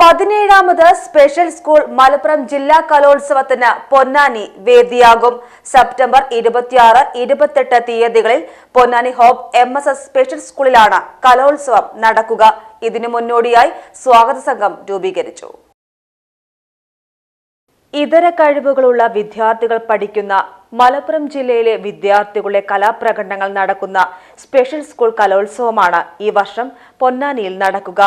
പതിനേഴാമത് special school Malappuram ജില്ലാ കലോത്സവത്തിന് Ponnani വേദിയാകും. September ഇരുപത്തിയാറ് ഇരുപത്തെട്ട് തീയതികളിൽ Ponnani hope M S S special സ്കൂളിലാണ് കലോത്സവം നടക്കുക. ഇതിനു മുന്നോടിയായി സ്വാഗത സംഘം രൂപീകരിച്ചു. ഇതര കഴിവുകളുള്ള വിദ്യാർത്ഥികൾ പഠിക്കുന്ന മലപ്പുറം ജില്ലയിലെ വിദ്യാർത്ഥികളുടെ കലാപ്രകടനങ്ങൾ നടക്കുന്ന സ്പെഷ്യൽ സ്കൂൾ കലോത്സവമാണ് ഈ വർഷം പൊന്നാനിയിൽ നടക്കുക.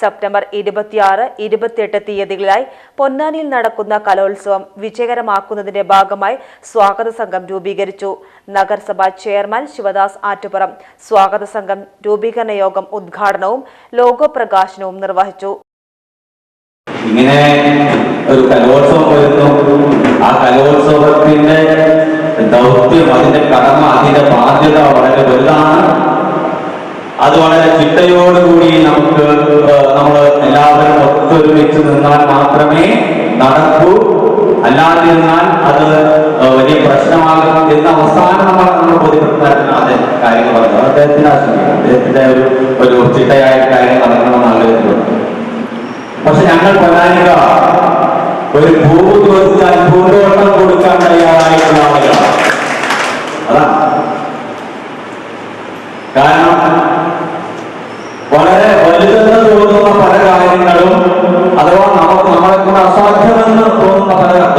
സെപ്റ്റംബർ ഇരുപത്തിയാറ് ഇരുപത്തിയെട്ട് തീയതികളിലായി പൊന്നാനിയിൽ നടക്കുന്ന കലോത്സവം വിജയകരമാക്കുന്നതിന്റെ ഭാഗമായി സ്വാഗത സംഘം രൂപീകരിച്ചു. നഗരസഭാ ചെയർമാൻ ശിവദാസ് ആറ്റുപുറം സ്വാഗത സംഘം രൂപീകരണ യോഗം ഉദ്ഘാടനവും ലോഗോ പ്രകാശനവും നിർവഹിച്ചു. ഇങ്ങനെ ഒരു കലോത്സവം വരുന്നു. ആ കലോത്സവത്തിന്റെ ദൗത്യം അതിന്റെ കടമ അതിന്റെ ബാധ്യത വളരെ വലുതാണ്. അത് വളരെ ചിട്ടയോടുകൂടി അല്ലാതിരുന്നാൽ അത് വലിയ പ്രശ്നമാകും എന്ന അവസാനം നമ്മൾ നമ്മൾ ബോധ്യപ്പെടുത്താൻ അതെ കാര്യങ്ങൾ പറഞ്ഞു. അദ്ദേഹത്തിന്റെ ആശങ്ക അദ്ദേഹത്തിന്റെ ഒരു ഒരു ചിട്ടയായ കാര്യം നടക്കണമെന്ന് ആഗ്രഹിക്കുന്നുണ്ട് പക്ഷെ ഞങ്ങൾ പൊന്നാനിക ഒരു ഭൂമി ചോദിച്ചാൽ പൂന്തോട്ടം കൊടുക്കാൻ തയ്യാറായിട്ടുള്ള ആളുകളാണ്. അതാ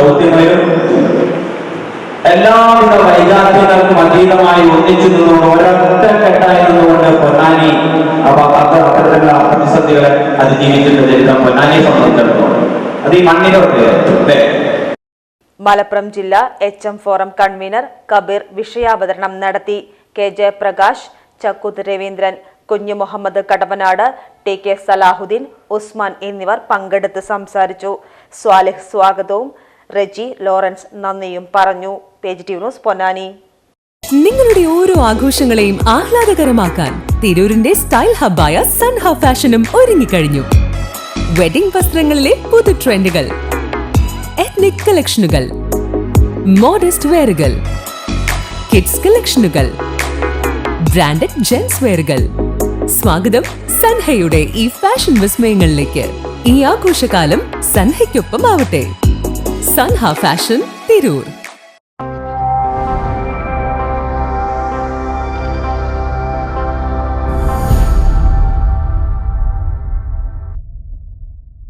ദൗത്യങ്ങളിലും എല്ലാവിധ വൈജാത്യങ്ങൾക്കും അതീതമായി ഒന്നിച്ചു നിന്നുകൊണ്ട് ഒരൊറ്റ കെട്ടായി നിന്നുകൊണ്ട് പൊന്നാനി അത്തരത്തിലുള്ള പ്രതിസന്ധികളെ അതിജീവിച്ചിട്ട് ചരിത്രം പൊന്നാനിയെ സംബന്ധിച്ചിടത്തോളം. അത് ഈ മണ്ണിന്റെ മലപ്പുറം ജില്ലാ H M forum convener Kabeer വിഷയാവതരണം നടത്തി. K Jayaprakash Chakkuth Raveendran Kunhu Muhammad Kadavanad T K Salahuddin Usman എന്നിവർ പങ്കെടുത്ത് സംസാരിച്ചു. സ്വാലിഹ് സ്വാഗതവും റെജി ലോറൻസ് നന്ദിയും പറഞ്ഞു. Page T news Ponnani. നിങ്ങളുടെ ഓരോ ആഘോഷങ്ങളെയും ആഹ്ലാദകരമാക്കാൻ തിരൂരിന്റെ സ്റ്റൈൽ ഹബ്ബായ സൺ ഹബ് ഫാഷനും ഒരുങ്ങിക്കഴിഞ്ഞു. വെഡിംഗ് വസ്ത്രങ്ങളിലെ പുതു ട്രെൻഡുകൾ എത്നിക് കളക്ഷനുകൾ മോഡസ്റ്റ് വെയറുകൾ കിഡ്സ് കളക്ഷനുകൾ ബ്രാൻഡഡ് ജെൻസ് വെയറുകൾ സ്വാഗതം സൻഹയുടെ ഈ ഫാഷൻ വിസ്മയങ്ങളിലേക്ക്. ഈ ആഘോഷകാലം സൻഹയ്ക്കൊപ്പം ആവട്ടെ സൻഹ ഫാഷൻ തിരൂർ